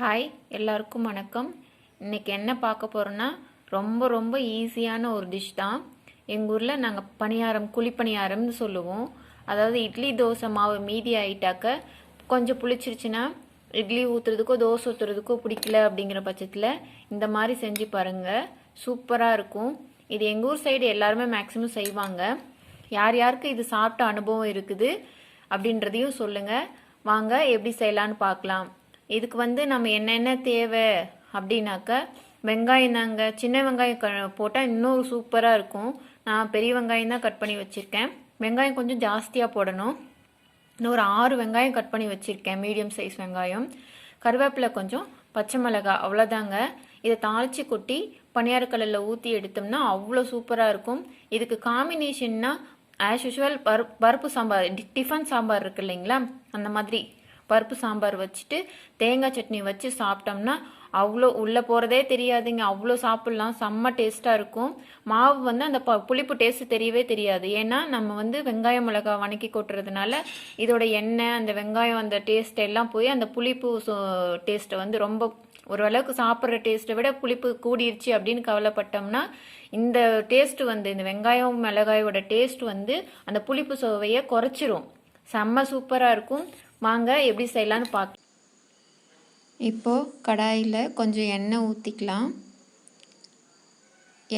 Hi எல்லாருக்கும் வணக்கம். இன்னைக்கு என்ன பார்க்க போகிறோன்னா ரொம்ப ரொம்ப ஈஸியான ஒரு டிஷ் தான். எங்கள் ஊரில் நாங்கள் பணியாரம் குழிப்பணியாரம்னு சொல்லுவோம். அதாவது இட்லி தோசை மாவு மீதி ஆகிட்டாக்க கொஞ்சம் புளிச்சிருச்சுன்னா இட்லி ஊற்றுறதுக்கோ தோசை ஊற்றுறதுக்கோ பிடிக்கல அப்படிங்கிற பட்சத்தில் இந்த மாதிரி செஞ்சு பாருங்கள் சூப்பராக இருக்கும். இது எங்கள் ஊர் சைடு எல்லாருமே மேக்ஸிமம் செய்வாங்க. யார் யாருக்கு இது சாப்பிட்ட அனுபவம் இருக்குது அப்படின்றதையும் சொல்லுங்கள் வாங்க எப்படி செய்யலான்னு பார்க்கலாம். இதுக்கு வந்து நம்ம என்னென்ன தேவை அப்படின்னாக்க வெங்காயம் தாங்க. சின்ன வெங்காயம் க போட்டால் இன்னும் சூப்பராக இருக்கும். நான் பெரிய வெங்காயம் தான் கட் பண்ணி வச்சுருக்கேன். வெங்காயம் கொஞ்சம் ஜாஸ்தியாக போடணும். இன்னும் ஒரு ஆறு வெங்காயம் கட் பண்ணி வச்சுருக்கேன். மீடியம் சைஸ் வெங்காயம். கருவேப்பிலை கொஞ்சம் பச்சை மிளகாய் அவ்வளோதாங்க. இதை தாளித்து கொட்டி பனியாரக்கல்லில் ஊற்றி எடுத்தோம்னா அவ்வளோ சூப்பராக இருக்கும். இதுக்கு காம்பினேஷன்னா ஆஸ் யூஷுவல் பருப்பு பருப்பு சாம்பார் டிஃபன் சாம்பார் இருக்கு இல்லைங்களா? அந்த மாதிரி. பருப்பு சாம்பார் வச்சுட்டு தேங்காய் சட்னி வச்சு சாப்பிட்டோம்னா அவ்வளோ உள்ளே போகிறதே தெரியாதுங்க. அவ்வளோ சாப்பிட்லாம். செம்ம டேஸ்ட்டாக இருக்கும். மாவு வந்து அந்த ப புளிப்பு டேஸ்ட்டு தெரியவே தெரியாது. ஏன்னா நம்ம வந்து வெங்காயம் மிளகாய் வணக்கி கொட்டுறதுனால இதோட எண்ணெய் அந்த வெங்காயம் அந்த டேஸ்ட் எல்லாம் போய் அந்த புளிப்பு டேஸ்ட்டை வந்து ரொம்ப ஓரளவுக்கு சாப்பிட்ற டேஸ்ட்டை விட புளிப்பு கூடிருச்சு அப்படின்னு கவலைப்பட்டோம்னா இந்த டேஸ்ட் வந்து இந்த வெங்காயம் மிளகாயோட டேஸ்ட் வந்து அந்த புளிப்பு சுவையை குறைச்சிரும். செம்ம சூப்பராக இருக்கும். வாங்க எப்படி செய்யலான்னு பார்க்கலாம் இப்போது கடாயில் கொஞ்சம் எண்ணெய் ஊற்றிக்கலாம்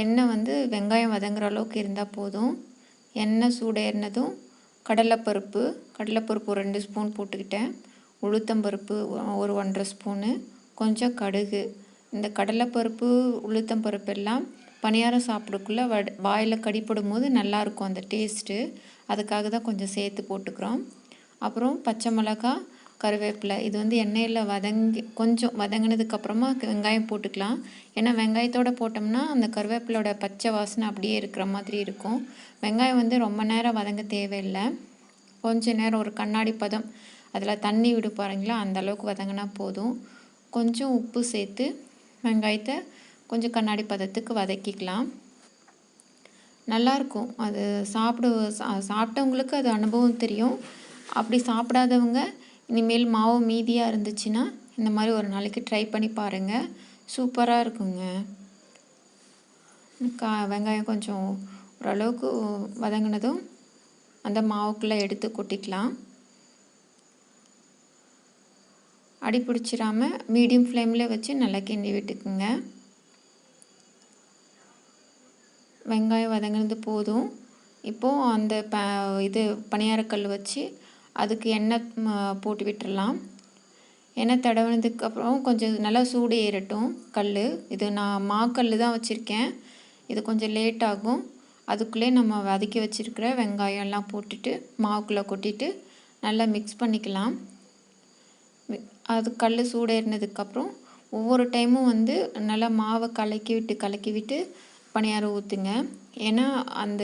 எண்ணெய் வந்து வெங்காயம் வதங்குற அளவுக்கு இருந்தால் போதும். எண்ணெய் சூடேறினதும் கடலைப்பருப்பு கடலைப்பருப்பு ரெண்டு ஸ்பூன் போட்டுக்கிட்டேன். உளுத்தம்பருப்பு ஒரு ஒன்றரை ஸ்பூனு. கொஞ்சம் கடுகு. இந்த கடலைப்பருப்பு உளுத்தம்பருப்பு எல்லாம் பணியாரம் சாப்பிடக்குள்ள வட வாயில் கடிப்படும் போது நல்லாயிருக்கும் அந்த டேஸ்ட்டு அதுக்காக தான் கொஞ்சம் சேர்த்து போட்டுக்கிறோம். அப்புறம் பச்சை மிளகா கருவேப்பிலை இது வந்து எண்ணெயில் வதங்கி கொஞ்சம் வதங்கினதுக்கப்புறமா வெங்காயம் போட்டுக்கலாம். ஏன்னா வெங்காயத்தோடு போட்டோம்னா அந்த கருவேப்பிலோட பச்சை வாசனை அப்படியே இருக்கிற மாதிரி இருக்கும். வெங்காயம் வந்து ரொம்ப நேரம் வதங்க தேவையில்லை. கொஞ்ச நேரம் ஒரு கண்ணாடி பதம் அதில் தண்ணி விடு பாருங்களா அந்த அளவுக்கு வதங்கினா போதும். கொஞ்சம் உப்பு சேர்த்து வெங்காயத்தை கொஞ்சம் கண்ணாடி பதத்துக்கு வதக்கிக்கலாம். நல்லாயிருக்கும் அது சாப்பிட சா- சாப்பிட்டவங்களுக்கு அது அனுபவம் தெரியும். அப்படி சாப்பிடாதவங்க இனிமேல் மாவு மீதியாக இருந்துச்சுன்னா இந்த மாதிரி ஒரு நாளைக்கு ட்ரை பண்ணி பாருங்கள் சூப்பராக இருக்குங்க. கா வெங்காயம் கொஞ்சம் ஓரளவுக்கு வதங்கினதும் அந்த மாவுக்குள்ளே எடுத்து கொட்டிக்கலாம். அடி பிடிச்சிடாமல் மீடியம் ஃப்ளேமில் வச்சு நல்லா கிண்டி விட்டுக்குங்க. வெங்காயம் வதங்கினது போதும். இப்போது அந்த ப இது பணியாரக்கல் வச்சு அதுக்கு எண்ணெய் போட்டு விட்டுறலாம். எண்ணெய் தடவினதுக்கு அப்புறம் கொஞ்சம் நல்லா சூடு ஏறட்டும் கல் இது நான் மாக்கல் தான் வச்சுருக்கேன். இது கொஞ்சம் லேட் ஆகும். அதுக்குள்ளே நம்ம வதக்கி வச்சுருக்கிற வெங்காயம் எல்லாம் போட்டுட்டு மாவுக்குள்ளே கொட்டிட்டு நல்லா மிக்ஸ் பண்ணிக்கலாம். அது கல் சூடேறினதுக்கப்புறம் ஒவ்வொரு டைமும் வந்து நல்லா மாவை கலக்கி விட்டு கலக்கி விட்டு பணியாரம் ஊற்றுங்க ஏன்னா அந்த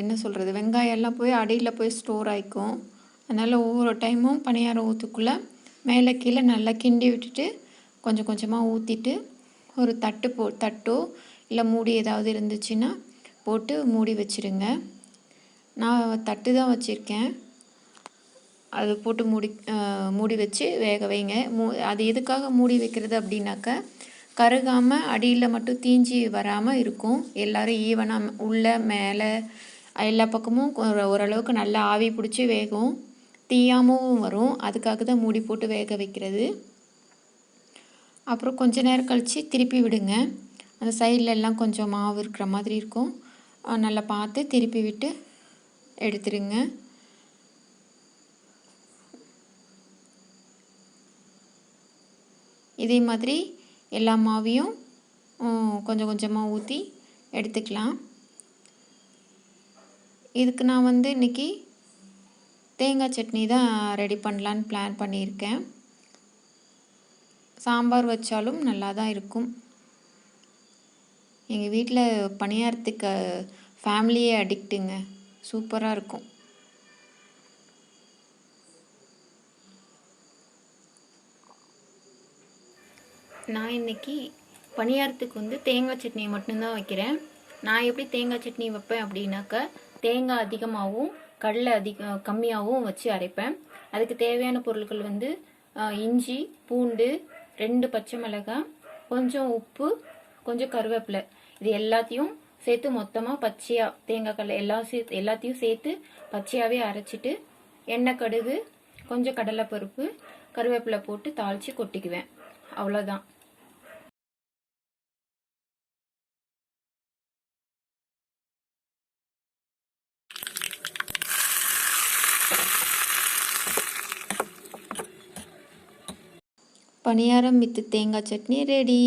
என்ன சொல்கிறது வெங்காயம் எல்லாம் போய் அடியில் போய் ஸ்டோர் ஆகிக்கும் அதனால் ஒவ்வொரு டைமும் பணியாரம் ஊற்றுக்குள்ளே மேலே கீழே நல்லா கிண்டி விட்டுட்டு கொஞ்சம் கொஞ்சமாக ஊற்றிட்டு ஒரு தட்டு போ தட்டோ இல்லை மூடி ஏதாவது இருந்துச்சுன்னா போட்டு மூடி வச்சிருங்க. நான் தட்டு தான் வச்சுருக்கேன். அது போட்டு மூடி மூடி வச்சு வேக வைங்க. மூ அது எதுக்காக மூடி வைக்கிறது அப்படின்னாக்கா கருகாமல் அடியில் மட்டும் தீஞ்சி வராமல் இருக்கும். எல்லாரும் ஈவனாக உள்ளே மேலே எல்லா பக்கமும் ஓரளவுக்கு நல்லா ஆவி பிடிச்சி வேகும். தீயாமவும் வரும். அதுக்காக தான் மூடி போட்டு வேக வைக்கிறது. அப்புறம் கொஞ்ச நேரம் கழித்து திருப்பி விடுங்க. அந்த சைடில் எல்லாம் கொஞ்சம் மாவு இருக்கிற மாதிரி இருக்கும். நல்லா பார்த்து திருப்பி விட்டு எடுத்துருங்க. இதே மாதிரி எல்லா மாவையும் கொஞ்சம் கொஞ்சமாக ஊற்றி எடுத்துக்கலாம். இதுக்கு நான் வந்து இன்றைக்கி தேங்காய் சட்னி தான் ரெடி பண்ணலான்னு பிளான் பண்ணியிருக்கேன். சாம்பார் வச்சாலும் நல்லா தான் இருக்கும். எங்கள் வீட்டில் பணியாரத்துக்கு ஃபேமிலியே அடிக்ட்டுங்க சூப்பராக இருக்கும். நான் இன்னைக்கு பணியாரத்துக்கு வந்து தேங்காய் சட்னி மட்டும்தான் வைக்கிறேன். நான் எப்படி தேங்காய் சட்னி வைப்பேன் அப்படின்னாக்கா தேங்காய் அதிகமாகவும் கடலை அதிக கம்மியாகவும் வச்சு அரைப்பேன். அதுக்கு தேவையான பொருட்கள் வந்து இஞ்சி பூண்டு ரெண்டு பச்சை மிளகாய் கொஞ்சம் உப்பு கொஞ்சம் கருவேப்பிலை. இது எல்லாத்தையும் சேர்த்து மொத்தமாக பச்சையாக தேங்காய் கடலை எல்லாம் சேர்த்து எல்லாத்தையும் சேர்த்து பச்சையாகவே அரைச்சிட்டு எண்ணெய் கடுகு கொஞ்சம் கடலைப்பருப்பு கருவேப்பிலை போட்டு தாளித்து கொட்டிக்குவேன். அவ்வளோதான் பணியாரம் வித்து தேங்காய் சட்னி ரெடி